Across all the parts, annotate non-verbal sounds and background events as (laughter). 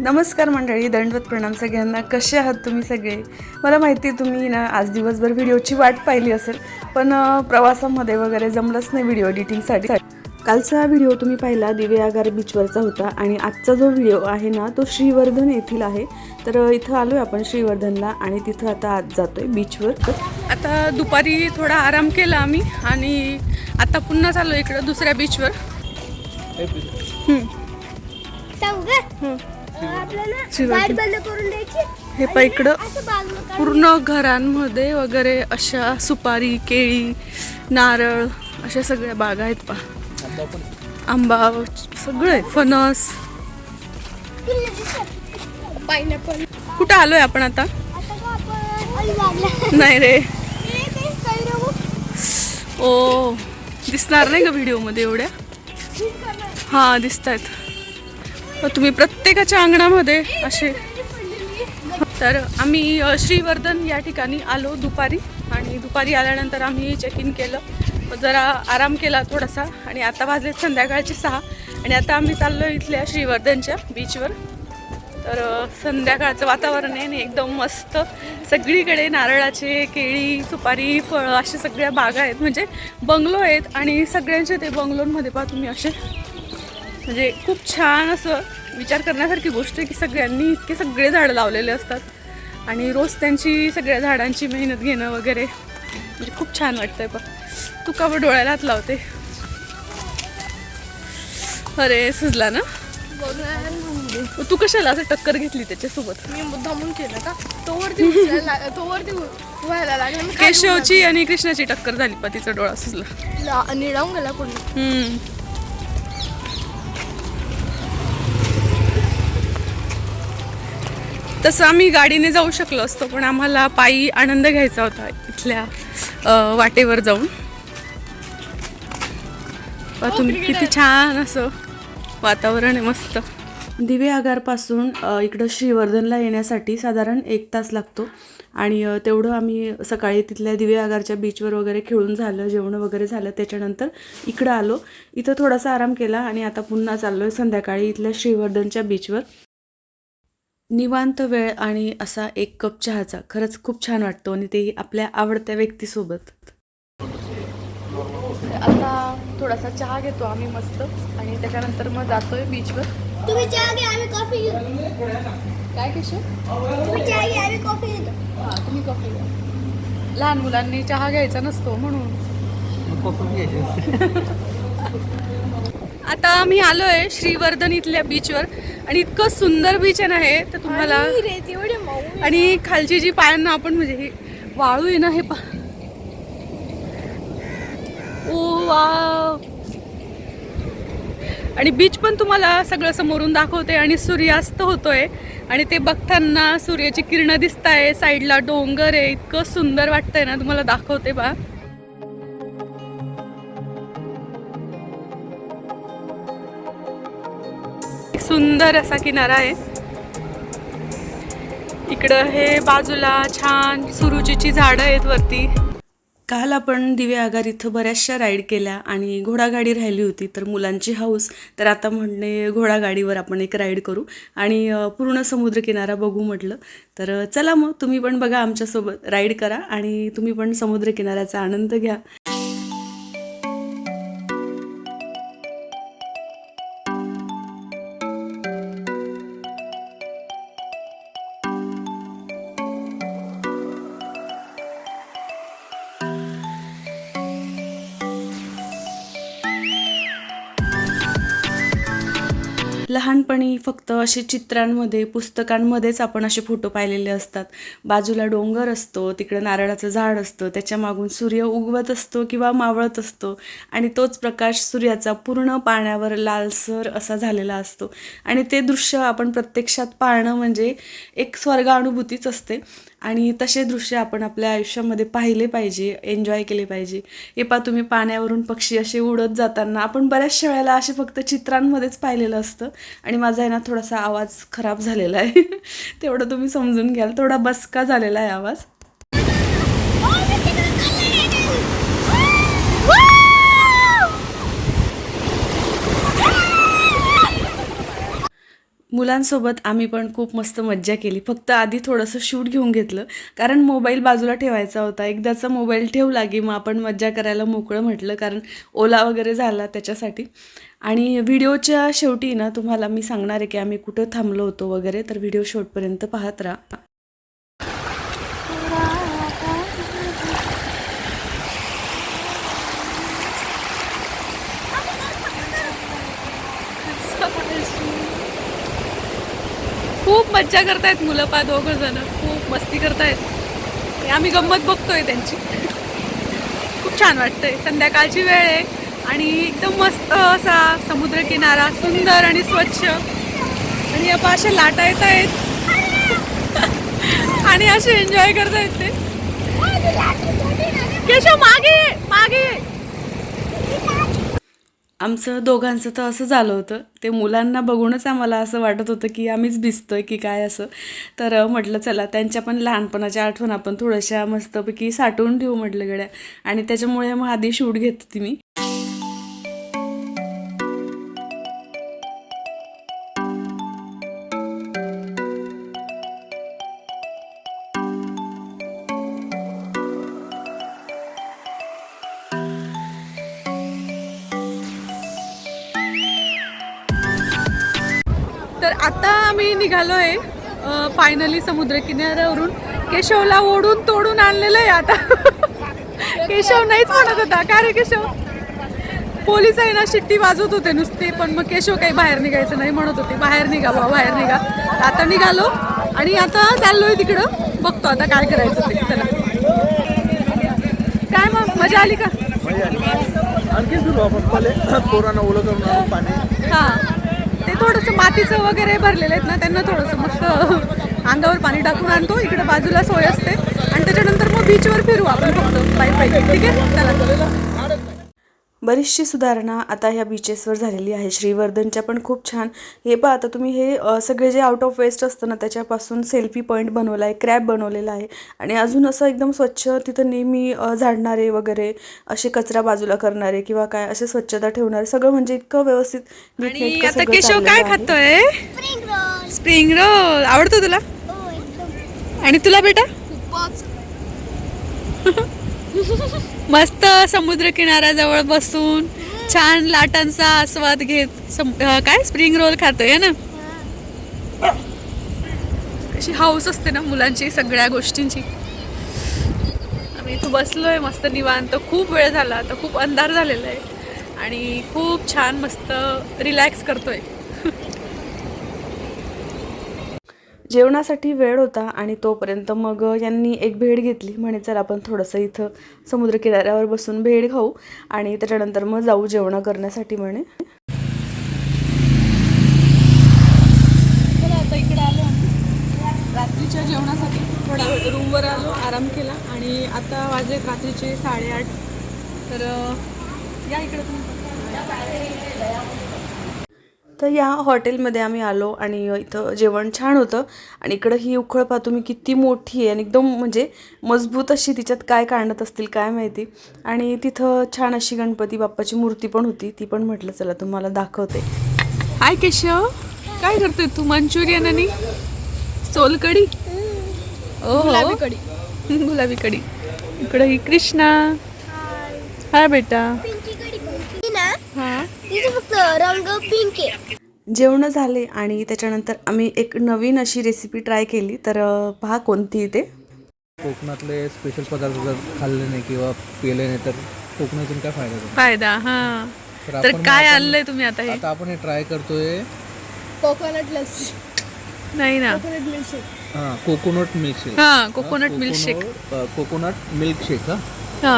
नमस्कार मंडळी दंडवत प्रणाम सगळ्यांना. कसे आहात तुम्ही सगळे? मला माहिती आहे तुम्ही ना आज दिवसभर व्हिडिओची वाट पाहिली असेल पण प्रवासामध्ये वगैरे जमलंच नाही व्हिडिओ एडिटिंगसाठी. कालचा व्हिडिओ तुम्ही पाहिला दिवे आगार बीचवरचा होता आणि आजचा जो व्हिडिओ आहे ना तो श्रीवर्धन येथील आहे. तर इथं आलो आहे आपण श्रीवर्धनला आणि तिथं आता आज जातोय बीचवर. आता दुपारी थोडा आराम केला आम्ही आणि आता पुन्हा चाललो इकडं दुसऱ्या बीचवर. हे पण इकडं. पूर्ण घरांमध्ये वगैरे अशा सुपारी केळी नारळ अशा सगळ्या बागा आहेत पा आंबा सगळे फणस. कुठं आलोय आपण आता? नाही रे. ओ दिसणार नाही का व्हिडिओमध्ये एवढ्या. हा दिसत आहेत तुम्ही प्रत्येकाच्या अंगणामध्ये असे. तर आम्ही श्रीवर्धन या ठिकाणी आलो दुपारी आणि दुपारी आल्यानंतर आम्ही चेक इन केलं. जरा आराम केला थोडासा आणि आता वाजलेत संध्याकाळचे सहा आणि आता आम्ही चाललो इथल्या श्रीवर्धनच्या बीचवर तर संध्याकाळचं वातावरण आहे आणि एकदम मस्त. सगळीकडे नारळाचे केळी सुपारी फळं अशा सगळ्या बागा आहेत. म्हणजे बंगलो आहेत आणि सगळ्यांचे ते बंगलोंमध्ये पहा तुम्ही असे. म्हणजे खूप छान असं विचार करण्यासारखी गोष्ट आहे की सगळ्यांनी इतके सगळे झाडं लावलेले असतात. आणि रोज त्यांची सगळ्या झाडांची मेहनत घेणं वगैरे म्हणजे खूप छान वाटतंय बघ. तू का डोळ्याला हात लावते? अरे सुजला ना? तू कशाला असं टक्कर घेतली त्याच्यासोबत? मी मुद्दामून केलं का? तो वरती उचलायला लाग- तो वरती उ- व्हायला लागला. केशवची आणि कृष्णाची टक्कर झाली पा तिचा डोळा सुजला. निडावून गेला पूर्ण तसं आम्ही गाडीने जाऊ शकलो असतो पण आम्हाला पायी आनंद घ्यायचा होता इथल्या वाटेवर जाऊन. पहा तुम्ही किती छान असं वातावरण आहे मस्त. दिवे आगारपासून इकडं श्रीवर्धनला येण्यासाठी साधारण एक तास लागतो. आणि तेवढं आम्ही सकाळी तिथल्या दिवे आगारच्या बीचवर वगैरे खेळून झालं जेवण वगैरे झालं. त्याच्यानंतर इकडं आलो. इथं थोडासा आराम केला आणि आता पुन्हा चाललो आहे संध्याकाळी इथल्या श्रीवर्धनच्या बीचवर निवांत वेळ आणि असा एक कप चहाचा खरंच खूप छान वाटतो आणि ते आपल्या आवडत्या व्यक्तीसोबत. आता थोडासा चहा घेतो आम्ही मस्त आणि त्याच्यानंतर मग जातोय बीचवर तुम्ही चहा घ्या आम्ही कॉफी घेतो काय किशोर? तुम्ही चहा घ्या आम्ही कॉफी घेतो. हां तुम्ही कॉफी घ्या. लहान मुलांनी चहा घ्यायचा नसतो म्हणून. आता आम्ही आलोय श्रीवर्धन इथल्या बीचवर आणि इतकं सुंदर बीच आहे ना हे तर तुम्हाला आणि खालची जी पायांना आपण म्हणजे हे वाळू आहे ना हे पा ओ वाव. आणि बीच पण तुम्हाला सगळं समोरून दाखवते आणि सूर्यास्त होतोय. आणि ते बघताना सूर्याची किरणं दिसत आहे साईडला डोंगर आहे इतकं सुंदर वाटतंय ना तुम्हाला दाखवते बा सुंदर असा किनारा आहे. इकडं हे बाजूला छान सुरुचीची झाडं आहेत वरती. काल आपण दिवे आगार इथं बऱ्याचशा राईड केल्या आणि घोडागाडी राहिली होती तर मुलांची हाऊस. तर आता म्हणणे घोडागाडीवर आपण एक राईड करू आणि पूर्ण समुद्रकिनारा बघू म्हटलं. तर चला मग तुम्ही पण बघा आमच्यासोबत राईड करा आणि तुम्ही पण समुद्रकिनाऱ्याचा आनंद घ्या. लहानपणी फक्त असे चित्रांमध्ये पुस्तकांमध्येच आपण असे फोटो पाहिलेले असतात. बाजूला डोंगर असतो तिकडं नारळाचं झाड असतं त्याच्या मागून सूर्य उगवत असतो किंवा मावळत असतो आणि तोच प्रकाश सूर्याचा पूर्ण पाण्यावर लालसर असा झालेला असतो. आणि ते दृश्य आपण प्रत्यक्षात पाहणं म्हणजे एक स्वर्गानुभूतीच असते. आणि तसे दृश्य आपण आपल्या आयुष्यामध्ये पाहिले पाहिजे एन्जॉय केले पाहिजे. हे पा तुम्ही पाण्यावरून पक्षी असे उडत जाताना आपण बऱ्याचशा वेळेला असे फक्त चित्रांमध्येच पाहिलेलं असतं. आणि माझा आहे ना थोडासा आवाज खराब झालेला आहे. (laughs) तेवढं तुम्ही समजून घ्याल. थोडा बसका झालेला आहे आवाज ओ, मी तिकडे चालले. मुलांसोबत आम्ही पण खूप मस्त मज्जा केली. फक्त आधी थोडंसं शूट घेऊन घेतलं. कारण मोबाईल बाजूला ठेवायचा होता. एकदाचा मोबाईल ठेवला की मग आपण मज्जा करायला मोकळं म्हटलं. कारण ओला वगैरे झाला त्याच्यासाठी. आणि व्हिडिओच्या शेवटी ना तुम्हाला मी सांगणार आहे की आम्ही कुठं थांबलो होतो वगैरे. तर व्हिडिओ शेवटपर्यंत पाहत राहा. मज्जा करतायत मुलं पा दोघं जण. खूप मस्ती करतायत. आम्ही गंमत बघतोय त्यांची. खूप छान वाटतंय. संध्याकाळची वेळ आहे आणि एकदम मस्त असा समुद्र किनारा सुंदर आणि स्वच्छ. आणि आपण असे लाटा येत आहेत आणि असे एन्जॉय करता ते. मागे मागे आमचं दोघांचं तर असं झालं होतं. ते मुलांना बघूनच आम्हाला असं वाटत होतं की आम्हीच भिजतोय की काय असं. तर म्हटलं चला त्यांच्या पण लहानपणाच्या आठवण आपण थोड्याशा मस्तपैकी साठवून ठेवू म्हटलं गड्या. आणि त्याच्यामुळे मग आधी शूट घेत होती मी. आम्ही निघालो आहे फायनली समुद्र किनाऱ्यावरून केशवला ओढून तोडून आणलेलं आहे आता. केशव नाहीच म्हणत होता. का रे केशव? पोलीस आहे ना शिट्टी वाजवत होते नुसते पण मग केशव काही बाहेर निघायचं नाही म्हणत होते. बाहेर निघा बाबा बाहेर निघा. आता निघालो आणि आता चाललोय तिकडं. बघतो आता काय करायचं ते. चला. काय मग? मजा आली का? आणखी सुरू आपण (coughs) पाणी. हा. थोडंसं मातीचं वगैरे भरलेलं आहेत ना त्यांना थोडंसं मस्त अंगावर पाणी टाकून आणतो. इकडे बाजूला सोय असते. आणि त्याच्यानंतर मग बीचवर फिरू आपण फक्त. पायी पायी ठीक आहे? चला. बरीचशी सुधारणा आता ह्या बीचेसवर झालेली आहे. श्रीवर्धनच्या पण खूप छान. हे पहा आता तुम्ही हे सगळे जे आउट ऑफ वेस्ट असतं ना त्याच्यापासून सेल्फी पॉईंट बनवला आहे क्रॅब बनवलेला आहे. आणि अजून असं एकदम स्वच्छ तिथं नेहमी झाडणारे वगैरे असे कचरा बाजूला करणारे किंवा काय असे स्वच्छता ठेवणारे सगळं म्हणजे इतकं व्यवस्थित आता केशव काय. खातोय? स्प्रिंग रोल स्प्रिंग रोल आवडतो तुला? हो एकदम. आणि तुला बेटा? खूपच. (laughs) (laughs) मस्त समुद्र किनाऱ्याजवळ बसून छान लाटांचा आस्वाद घेत सम- काय? स्प्रिंग रोल खातोय ना? अशी हाऊस असते ना मुलांची सगळ्या गोष्टींची. आम्ही इथं बसलोय मस्त निवांत. खूप वेळ झाला आता खूप अंधार झालेला आहे. आणि खूप छान मस्त रिलॅक्स करतोय. जेवणासाठी वेळ होता आणि तोपर्यंत मग यांनी एक भेट घेतली. म्हणे चल आपण थोडंसं इथं समुद्रकिनाऱ्यावर बसून भेळ खाऊ आणि त्याच्यानंतर मग जाऊ जेवण करण्यासाठी म्हणे. आता इकडे आलो रात्रीच्या जेवणासाठी थोडा वेळ रूमवर आलो आराम केला आणि आता वाजले रात्रीचे साडेआठ. तर या इकडे तुम्ही. तर या हॉटेलमध्ये आम्ही आलो आणि इथं जेवण छान होतं. आणि इकडं ही उखळ पहा तुम्ही किती मोठी आहे आणि एकदम म्हणजे मजबूत अशी तिच्यात काय काढत असतील काय माहिती. आणि तिथं छान अशी गणपती बाप्पाची मूर्ती पण होती. ती पण म्हटलं चला तुम्हाला दाखवते. हाय केशव. काय करतोय तू? मंचुरियन आणि सोलकडी ओ गुलाबी कढी. (laughs) गुलाबी कडी इकडं ही कृष्णा. हा बेटा. तिथे फक्त रंग पिंक आहे. जेवण झाले आणि त्याच्यानंतर आम्ही एक नवीन अशी रेसिपी ट्राय केली. तर पहा कोणती ते. कोकणातले स्पेशल पदार्थ जर खाल्ले नाही किंवा पिले नाही तर कोकणातून काय फायदा? फायदा हा. तर आपण काय आणलंय तुम्ही आता हे? आता आपण हे ट्राय करतोय कोकोनट लस्सी. नाही ना. कोकोनट मिल्कशेक हा कोकोनट मिल्कशेक हा कोकोनट मिल्कशेक कोकोनट मिल्कशेक हा. हा.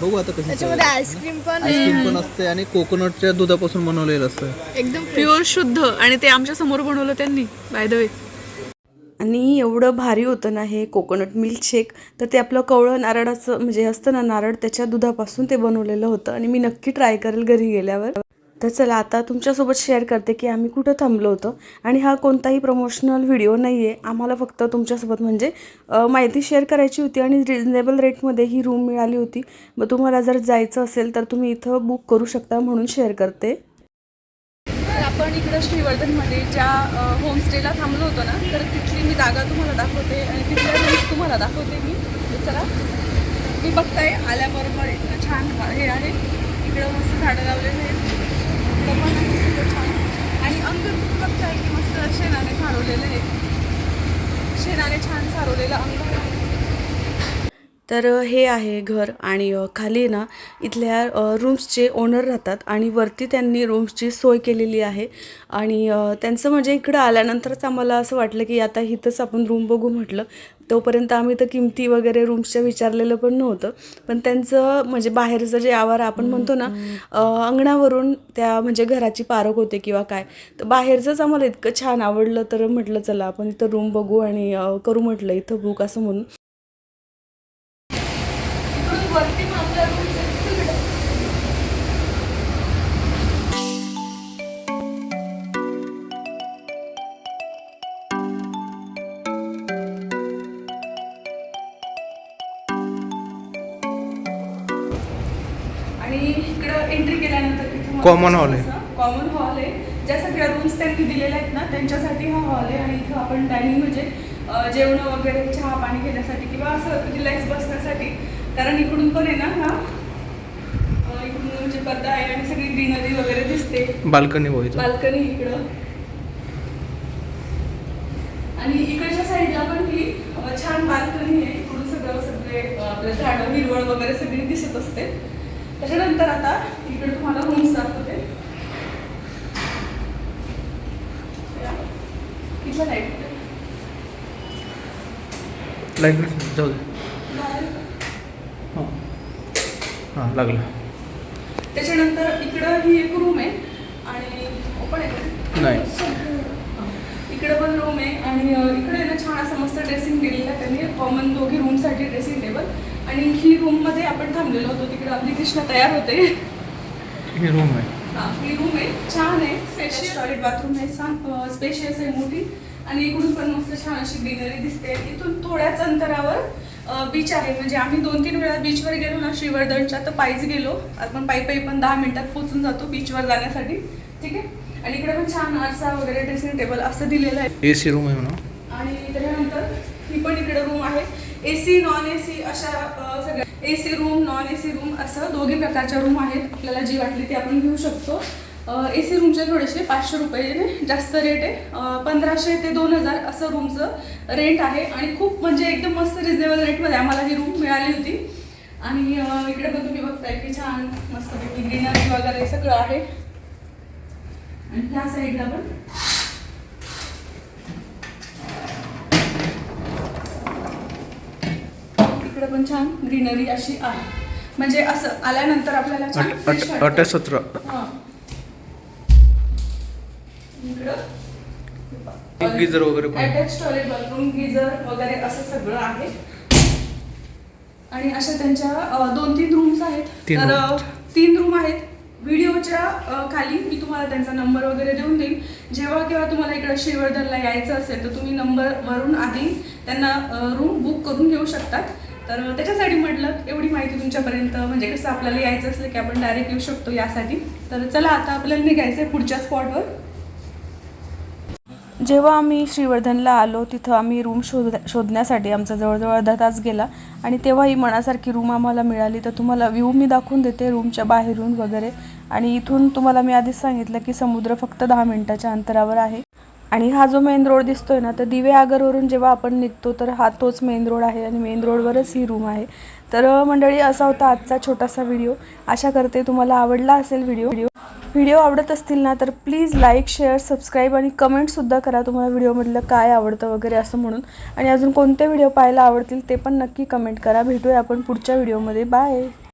बघू आता कशी त्याच्यामध्ये आईस्क्रीम पण आहे. आईस्क्रीम पण असते आणि कोकोनटच्या दुधापासून बनवलेलं असतं. एकदम प्युअर शुद्ध. आणि ते आमच्यासमोर बनवलं त्यांनी बाय द वे आणि एवढं भारी होतं ना हे कोकोनट मिल्कशेक तर ते आपलं कवळं नारळाचं म्हणजे असतं ना नारळ त्याच्या दुधापासून ते बनवलेलं होतं. आणि मी नक्की ट्राय करेल घरी गेल्यावर. तर चला आता तुमच्यासोबत शेअर करते की आम्ही कुठं थांबलो होतो. आणि हा कोणताही प्रमोशनल व्हिडिओ नाही आहे आम्हाला फक्त तुमच्यासोबत म्हणजे माहिती शेअर करायची होती आणि रिजनेबल रेटमध्ये ही रूम मिळाली होती. मग तुम्हाला जर जायचं असेल तर तुम्ही इथं बुक करू शकता म्हणून शेअर करते. तर आपण इकडं श्रीवर्धनमध्ये ज्या होमस्टेला थांबलो होतो ना? तर तिथली मी जागा तुम्हाला दाखवते आणि तिथल्या रूम्स तुम्हाला दाखवते मी. चला. मी बघताय आल्याबरोबर इतकं छान हे आहे. इकडं मस्त झाडं लावलेले आहेत. Bapak 的 तर हे आहे घर आणि खाली ना इथल्या रूम्सचे ओनर राहतात आणि वरती त्यांनी रूम्सची सोय केलेली आहे. आणि त्यांचं म्हणजे इकडं आल्यानंतरच आम्हाला असं वाटलं की आता इथंच आपण रूम बघू म्हटलं. तोपर्यंत आम्ही तर किमती वगैरे रूम्सच्या विचारलेलं पण नव्हतं. पण त्यांचं म्हणजे बाहेरचं जे आवार आपण म्हणतो ना अंगणावरून त्या म्हणजे घराची पारख होते किंवा काय. तर बाहेरचंच आम्हाला इतकं छान आवडलं तर म्हटलं चला आपण इथं रूम बघू आणि करू म्हटलं इथं बुक असं म्हणून. आणि इकडं एंट्री केल्यानंतर Common hall आहे. कॉमन हॉल आहे. ज्या सगळ्या रूम्स त्यांनी दिलेल्या आहेत ना त्यांच्यासाठी हा हॉल आहे. आणि इथं आपण डायनिंग म्हणजे जेवण वगैरे चहा पाणी घेण्यासाठी किंवा असं रिलॅक्स बसण्यासाठी. कारण इकडून पण आहे ना हा इकडून म्हणजे आहे आणि सगळी ग्रीनरी वगैरे दिसते. बाल्कनी बाल्कनी इकडं. आणि इकडच्या साईडला पण ही छान बाल्कनी आहे. इकडून सगळं सगळे आपलं झाडं हिरवळ वगैरे सगळी दिसत असते. त्याच्यानंतर आता इकडे तुम्हाला रूम्स दाखवते. इथलं लाइट लाइट जाऊ दे. हां. हां लागलं. त्याच्यानंतर इकडं ही एक रूम आहे आणि ओपन आहे? नाही. इकडे पण रूम आहे आणि इकडे ना छान असं मस्त ड्रेसिंग केलेलं आहे त्यांनी. कॉमन दोघी रूमसाठी ड्रेसिंग टेबल आणि ही रूममध्ये आपण थांबलेलो होतो. तिकडे आपली कृष्णा तयार होते. हे रूम आहे. हा, ही रूम आहे. छान आहे. स्पेशियस टॉयलेट बाथरूम आहे. छान स्पेशियस आहे मोठी. आणि इकडून पण मस्त छान अशी ग्रीनरी दिसते. इथून थोड्याच अंतरावर बीच आहे. म्हणजे आम्ही दोन तीन वेळा बीचवर गेलो ना श्रीवर्धनच्या तर पायीच गेलो. आपण पायी पायी पण दहा मिनिटात पोहोचून जातो बीचवर जाण्यासाठी. ठीक आहे? आणि इकडे पण छान आरसा वगैरे ड्रेसिंग टेबल असं दिलेलं आहे. ए सी रूम आहे म्हणा आणि त्याच्यानंतर ही पण इकडे रूम आहे. A C non A C अशा सगळ्या A C room non A C room असं दोघी प्रकारच्या रूम आहेत. आपल्याला जी वाटली ती आपण घेऊ शकतो. ए सी रूमचे थोडेसे पाचशे रुपये जास्त रेट आहे. पंधराशे ते दोन हजार असं रूमचं रेंट आहे. आणि खूप म्हणजे एकदम मस्त रिजनेबल रेटमध्ये आम्हाला ही रूम मिळाली होती. आणि इकडे पण तुम्ही बघताय की छान मस्तपैकी ग्रीनरी वगैरे सगळं आहे. आणि त्या साईडला पण इकडे पण छान ग्रीनरी अशी आहे म्हणजे असं आल्यानंतर आपल्याला छान अट वाटतं. हां. इकडं वगैरे पण. अटॅच टॉयलेट बाथरूम गिझर वगैरे असं सगळं आहे आणि अशा त्यांच्या अ, दोन तीन रूम्स आहेत तीन तर अ. तीन रूम आहेत व्हिडिओच्या अ, खाली मी तुम्हाला त्यांचा नंबर वगैरे देऊन देईन जेव्हा केव्हा तुम्हाला इकडं श्रीवर्धनला यायचं असेल तर तुम्ही नंबरवरून आधी त्यांना रूम बुक करून घेऊ शकतात तर त्याच्यासाठी म्हटलं एवढी माहिती तुमच्यापर्यंत म्हणजे कसं आपल्याला यायचं असलं की आपण डायरेक्ट येऊ शकतो यासाठी. तर चला आता आपल्याला निघायचं आहे पुढच्या स्पॉटवर जेव्हा आम्ही श्रीवर्धनला आलो तिथं आम्ही रूम शोध शोधण्यासाठी आमचा जवळजवळ अर्धा तास गेला. आणि तेव्हा ही मनासारखी रूम आम्हाला मिळाली. तर तुम्हाला व्ह्यू मी दाखवून देते रूमच्या बाहेरून वगैरे. आणि इथून तुम्हाला मी आधीच सांगितलं की समुद्र फक्त दहा मिनटाच्या अंतरावर आहे. आणि हा जो मेन रोड दिसतोय ना तर दिवे आगरवरून जेव्हा आपण निघतो तर हा तोच मेन रोड आहे आणि मेन रोडवरच ही रूम आहे. तर मंडळी असा होता आजचा छोटासा व्हिडिओ आशा करते तुम्हाला आवडला असेल व्हिडिओ व्हिडिओ व्हिडिओ आवडत असतील ना तर प्लीज लाईक शेअर सबस्क्राईब आणि कमेंटसुद्धा करा तुम्हाला व्हिडिओमधलं काय आवडतं वगैरे असं म्हणून. आणि अजून कोणते व्हिडिओ पाहायला आवडतील ते पण नक्की कमेंट करा. भेटूया आपण पुढच्या व्हिडिओमध्ये बाय